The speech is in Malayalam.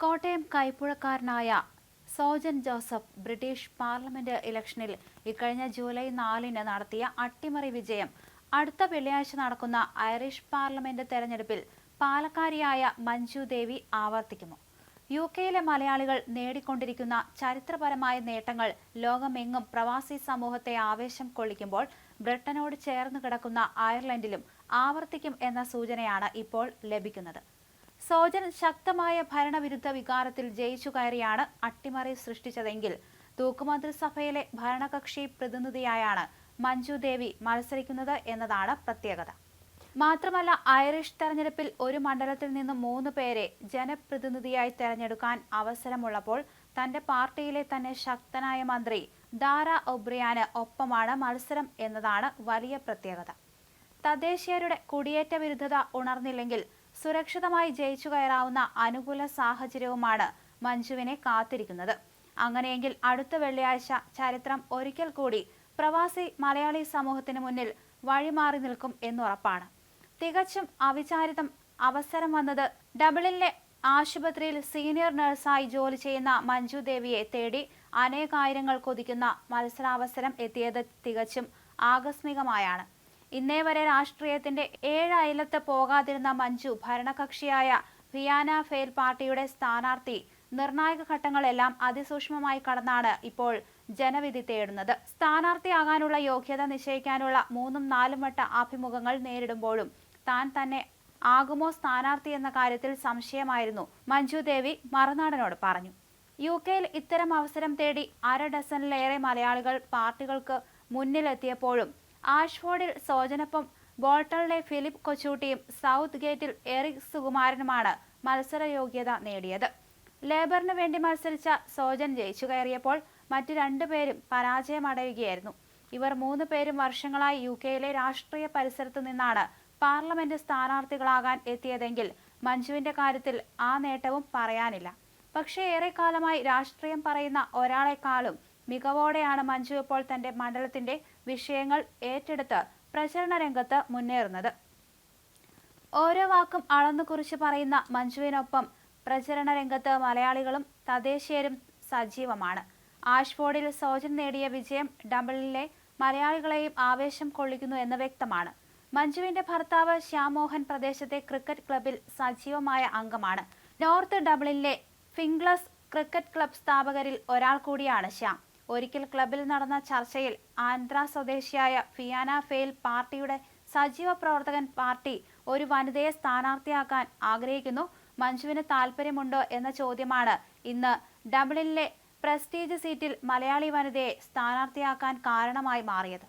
കോട്ടയം കൈപ്പുഴക്കാരനായ സോജൻ ജോസഫ് ബ്രിട്ടീഷ് പാർലമെന്റ് ഇലക്ഷനിൽ ഇക്കഴിഞ്ഞ ജൂലൈ നാലിന് നടത്തിയ അട്ടിമറി വിജയം അടുത്ത വെള്ളിയാഴ്ച നടക്കുന്ന ഐറിഷ് പാർലമെന്റ് തെരഞ്ഞെടുപ്പിൽ പാലക്കാരിയായ മഞ്ജു ദേവി ആവർത്തിക്കുമോ യു കെയിലെ മലയാളികൾ നേടിക്കൊണ്ടിരിക്കുന്ന ചരിത്രപരമായ നേട്ടങ്ങൾ ലോകമെങ്ങും പ്രവാസി സമൂഹത്തെ ആവേശം കൊള്ളിക്കുമ്പോൾ ബ്രിട്ടനോട് ചേർന്ന് കിടക്കുന്ന അയർലൻഡിലും ആവർത്തിക്കും എന്ന സൂചനയാണ് ഇപ്പോൾ ലഭിക്കുന്നത്. സോജൻ ശക്തമായ ഭരണവിരുദ്ധ വികാരത്തിൽ ജയിച്ചു കയറിയാണ് അട്ടിമറി സൃഷ്ടിച്ചതെങ്കിൽ. തൂക്കുമന്ത്രിസഭയിലെ ഭരണകക്ഷി പ്രതിനിധിയായാണ് മഞ്ജു ദേവി മത്സരിക്കുന്നത് എന്നതാണ് പ്രത്യേകത. മാത്രമല്ല ഐറിഷ് തെരഞ്ഞെടുപ്പിൽ ഒരു മണ്ഡലത്തിൽ നിന്ന് മൂന്ന് പേരെ ജനപ്രതിനിധിയായി തെരഞ്ഞെടുക്കാൻ അവസരമുള്ളപ്പോൾ തന്റെ പാർട്ടിയിലെ തന്നെ ശക്തനായ മന്ത്രി ദാര ഒബ്രിയാന് ഒപ്പമാണ് മത്സരം എന്നതാണ് വലിയ പ്രത്യേകത. തദ്ദേശീയരുടെ കുടിയേറ്റ വിരുദ്ധത ഉണർന്നില്ലെങ്കിൽ സുരക്ഷിതമായി ജയിച്ചു കയറാവുന്ന അനുകൂല സാഹചര്യവുമാണ് മഞ്ജുവിനെ കാത്തിരിക്കുന്നത്. അങ്ങനെയെങ്കിൽ അടുത്ത വെള്ളിയാഴ്ച ചരിത്രം ഒരിക്കൽ കൂടി പ്രവാസി മലയാളി സമൂഹത്തിന് മുന്നിൽ വഴിമാറി നിൽക്കും എന്നുറപ്പാണ്. തികച്ചും അവിചാരിതം അവസരം വന്നത് ഡബിളിലെ ആശുപത്രിയിൽ സീനിയർ നഴ്സായി ജോലി ചെയ്യുന്ന മഞ്ജു ദേവിയെ തേടി അനേകായിരങ്ങൾ കൊതിക്കുന്ന മത്സരാവസരം എത്തിയത് തികച്ചും ആകസ്മികമായാണ്. ഇന്നേ വരെ രാഷ്ട്രീയത്തിന്റെ ഏഴ് അയലത്ത് പോകാതിരുന്ന മഞ്ജു ഭരണകക്ഷിയായ ഫിയാന ഫെയിൽ പാർട്ടിയുടെ സ്ഥാനാർത്ഥി നിർണായക ഘട്ടങ്ങളെല്ലാം അതിസൂക്ഷ്മമായി കടന്നാണ് ഇപ്പോൾ ജനവിധി തേടുന്നത്. സ്ഥാനാർത്ഥിയാകാനുള്ള യോഗ്യത നിശ്ചയിക്കാനുള്ള മൂന്നും നാലും വട്ട അഭിമുഖങ്ങൾ നേരിടുമ്പോഴും താൻ തന്നെ ആകുമോ സ്ഥാനാർത്ഥി എന്ന കാര്യത്തിൽ സംശയമായിരുന്നു മഞ്ജു ദേവി മറുനാടനോട് പറഞ്ഞു. യു കെയിൽ ഇത്തരം അവസരം തേടി അര ഡസനിലേറെ മലയാളികൾ പാർട്ടികൾക്ക് മുന്നിലെത്തിയപ്പോഴും ആഷ്ഫോർഡിൽ സോജനൊപ്പം ബോൾട്ടണിലെ ഫിലിപ്പ് കൊച്ചൂട്ടിയും സൗത്ത് ഗേറ്റിൽ എറിക് സുകുമാരനുമാണ് മത്സരയോഗ്യത നേടിയത്. ലേബറിന് വേണ്ടി മത്സരിച്ച സോജൻ ജയിച്ചു കയറിയപ്പോൾ മറ്റു രണ്ടുപേരും പരാജയമടയുകയായിരുന്നു. ഇവർ മൂന്ന് പേരും വർഷങ്ങളായി യു കെയിലെ രാഷ്ട്രീയ പരിസരത്തു നിന്നാണ് പാർലമെന്റ് സ്ഥാനാർത്ഥികളാകാൻ എത്തിയതെങ്കിൽ മഞ്ജുവിന്റെ കാര്യത്തിൽ ആ നേട്ടവും പറയാനില്ല. പക്ഷേ ഏറെക്കാലമായി രാഷ്ട്രീയം പറയുന്ന ഒരാളെക്കാളും മികവോടെയാണ് മഞ്ജു ഇപ്പോൾ തന്റെ മണ്ഡലത്തിന്റെ വിഷയങ്ങൾ ഏറ്റെടുത്ത് പ്രചരണ രംഗത്ത് മുന്നേറുന്നത്. ഓരോ വാക്കും അളന്നു കുറിച്ച് പറയുന്ന മഞ്ജുവിനൊപ്പം പ്രചരണ രംഗത്ത് മലയാളികളും തദ്ദേശീയരും സജീവമാണ്. ആഷ്ഫോർഡിൽ സോജൻ നേടിയ വിജയം ഡബിളിലെ മലയാളികളെയും ആവേശം കൊള്ളിക്കുന്നു എന്ന് വ്യക്തമാണ്. മഞ്ജുവിന്റെ ഭർത്താവ് ശ്യാമോഹൻ പ്രദേശത്തെ ക്രിക്കറ്റ് ക്ലബിൽ സജീവമായ അംഗമാണ്. നോർത്ത് ഡബിളിലെ ഫിംഗ്ലസ് ക്രിക്കറ്റ് ക്ലബ് സ്ഥാപകരിൽ ഒരാൾ കൂടിയാണ് ശ്യാം. ഒരിക്കൽ ക്ലബിൽ നടന്ന ചർച്ചയിൽ ആന്ധ്ര സ്വദേശിയായ ഫിയാന ഫെയിൽ പാർട്ടിയുടെ സജീവ പ്രവർത്തകൻ പാർട്ടി ഒരു വനിതയെ സ്ഥാനാർത്ഥിയാക്കാൻ ആഗ്രഹിക്കുന്നു. മഞ്ജുവിന് താല്പര്യമുണ്ടോ എന്ന ചോദ്യമാണ്. ഇന്ന് ഡബിളിലെ പ്രസ്റ്റീജ് സീറ്റിൽ മലയാളി വനിതയെ സ്ഥാനാർത്ഥിയാക്കാൻ കാരണമായി മാറിയത്.